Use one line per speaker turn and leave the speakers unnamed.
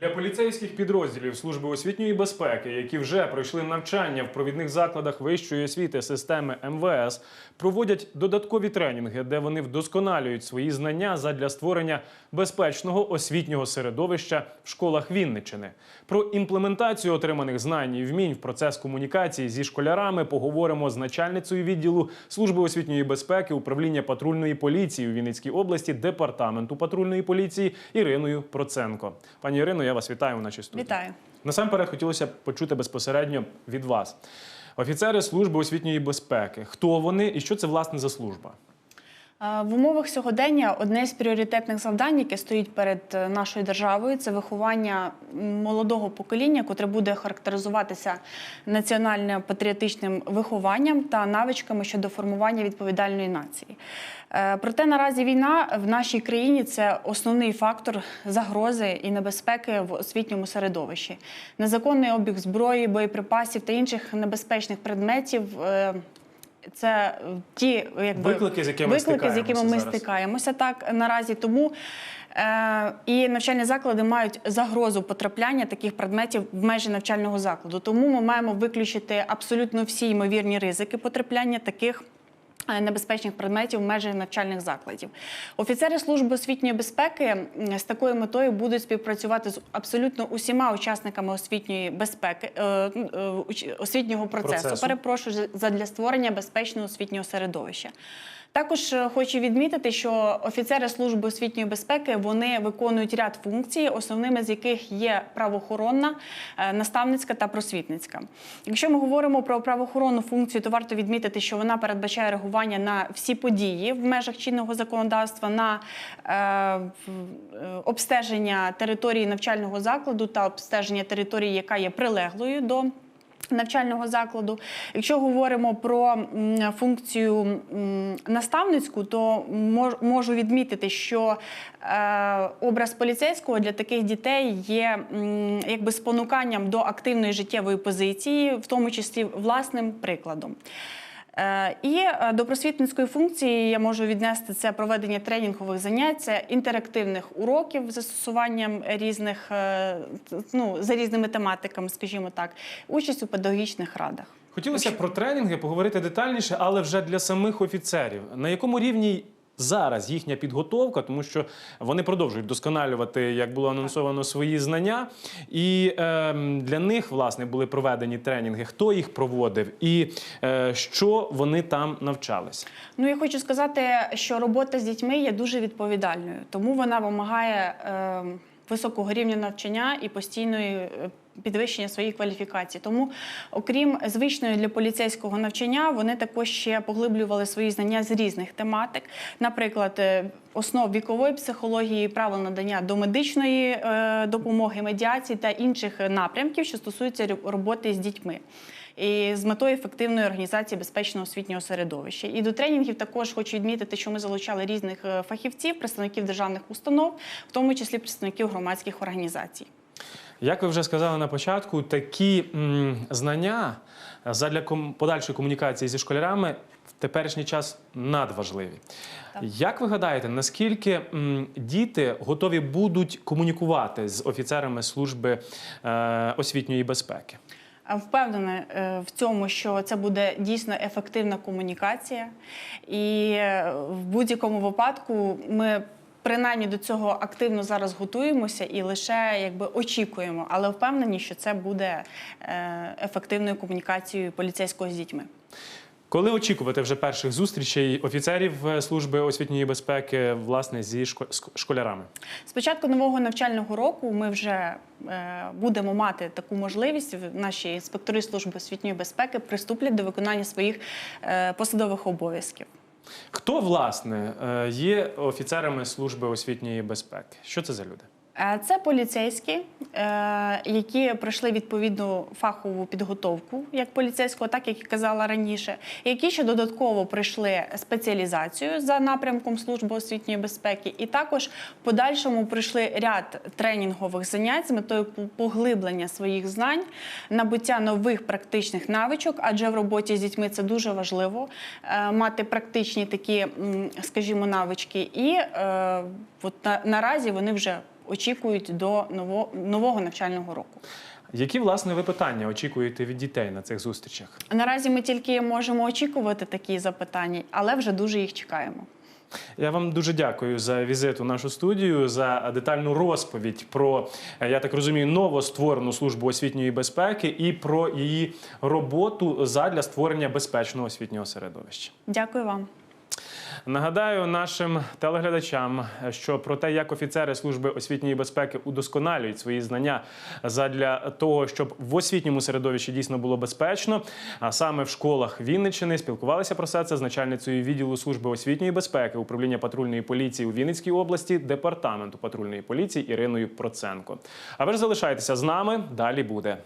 Для поліцейських підрозділів служби освітньої безпеки, які вже пройшли навчання в провідних закладах вищої освіти системи МВС, проводять додаткові тренінги, де вони вдосконалюють свої знання задля створення безпечного освітнього середовища в школах Вінниччини. Про імплементацію отриманих знань і вмінь в процес комунікації зі школярами поговоримо з начальницею відділу служби освітньої безпеки управління патрульної поліції у Вінницькій області департаменту патрульної поліції Іриною Проценко. Пані Ірино, я вас вітаю в нашій студії.
Вітаю.
Насамперед хотілося б почути безпосередньо від вас. Офіцери служби освітньої безпеки. Хто вони і що це власне за служба?
Е, В умовах сьогодення одне з пріоритетних завдань, яке стоїть перед е, нашою державою, це виховання молодого покоління, котре буде характеризуватися національно-патріотичним вихованням та навичками щодо формування відповідальної нації. Е, Проте наразі війна в нашій країні це основний фактор загрози і небезпеки в освітньому середовищі. Незаконний обіг зброї, боєприпасів та інших небезпечних предметів. Це е, ті якби,
Виклики, з якими
виклики, з якими ми
зараз.
стикаємося так наразі. Тому е, і навчальні заклади мають загрозу потрапляння таких предметів в межі навчального закладу. Тому ми маємо виключити абсолютно всі ймовірні ризики потрапляння таких. Е, Небезпечних предметів в межах навчальних закладів. Офіцери служби освітньої безпеки з такою метою будуть співпрацювати з абсолютно усіма учасниками освітньої безпеки е, е, освітнього процесу.
Процесу.
Перепрошую задля створення безпечного освітнього середовища. Також хочу відмітити, що офіцери служби освітньої безпеки вони виконують ряд функцій, основними з яких є правоохоронна, наставницька та просвітницька. Якщо ми говоримо про правоохоронну функцію, то варто відмітити, що вона передбачає реагування на всі події в межах чинного законодавства, на е, е, обстеження території навчального закладу та обстеження території, яка є прилеглою до навчального закладу. Якщо говоримо про функцію наставницьку, то можу відмітити, що е, образ поліцейського для таких дітей є якби спонуканням до активної життєвої позиції, в тому числі власним прикладом. Е, І е, до просвітницької функції я можу віднести це проведення тренінгових занять, це інтерактивних уроків з застосуванням різних е, ну, за різними тематиками, скажімо так, участь у педагогічних радах.
Хотілося б про тренінги поговорити детальніше, але вже для самих офіцерів. На якому рівні зараз їхня підготовка, тому що вони продовжують досконалювати, як було анонсовано, свої знання. І ем, для них власне були проведені тренінги. Хто їх проводив і е, що вони там навчалися?
Ну я хочу сказати, що робота з дітьми є дуже відповідальною, тому вона вимагає е, високого рівня навчання і постійної. Підвищення своєї кваліфікації, тому, окрім звичної для поліцейського навчання, вони також ще поглиблювали свої знання з різних тематик, наприклад, е, основ вікової психології, правил надання домедичної е, допомоги, медіації та інших напрямків, що стосуються роботи з дітьми і з метою ефективної організації безпечного освітнього середовища. І до тренінгів також хочу відмітити, що ми залучали різних е, фахівців, представників державних установ, в тому числі представників громадських організацій.
Як ви вже сказали на початку, такі м, знання задля ком- подальшої комунікації зі школярами в теперішній час надважливі. Як ви гадаєте, наскільки м, діти готові будуть комунікувати з офіцерами служби е, освітньої безпеки?
Впевнена е, в цьому, що це буде дійсно ефективна комунікація, і е, в будь-якому випадку ми. Принаймні до цього активно зараз готуємося і лише якби очікуємо, але впевнені, що це буде е, ефективною комунікацією поліцейського з дітьми.
Коли очікувати вже перших зустрічей офіцерів е, служби освітньої безпеки власне зі школярами?
З початку нового навчального року ми вже е, будемо мати таку можливість. Наші інспектори служби освітньої безпеки приступлять до виконання своїх посадових обов'язків.
Хто власне е, є офіцерами служби освітньої безпеки? Що це за люди?
Е, Це поліцейські, е, які пройшли відповідну фахову підготовку як поліцейського, так як і казала раніше, які ще додатково пройшли спеціалізацію за напрямком служби освітньої безпеки, і також в подальшому пройшли ряд тренінгових занять з метою поглиблення своїх знань, набуття нових практичних навичок, адже в роботі з дітьми це дуже важливо е, мати практичні такі, скажімо, навички. І от наразі вони вже очікують до ново- нового навчального року.
Які власне ви питання очікуєте від дітей на цих зустрічах?
Наразі ми тільки можемо очікувати такі запитання, але вже дуже їх чекаємо.
Я вам дуже дякую за візит у нашу студію, за детальну розповідь про, я так розумію, новостворену службу освітньої безпеки і про її роботу задля створення безпечного освітнього середовища.
Дякую вам.
Нагадаю нашим телеглядачам, що про те, як офіцери служби освітньої безпеки удосконалюють свої знання задля того, щоб в освітньому середовищі дійсно було безпечно. А саме в школах Вінниччини спілкувалися про це з начальницею відділу служби освітньої безпеки управління патрульної поліції у Вінницькій області, департаменту патрульної поліції Іриною Проценко. А ви ж залишайтеся з нами. Далі буде.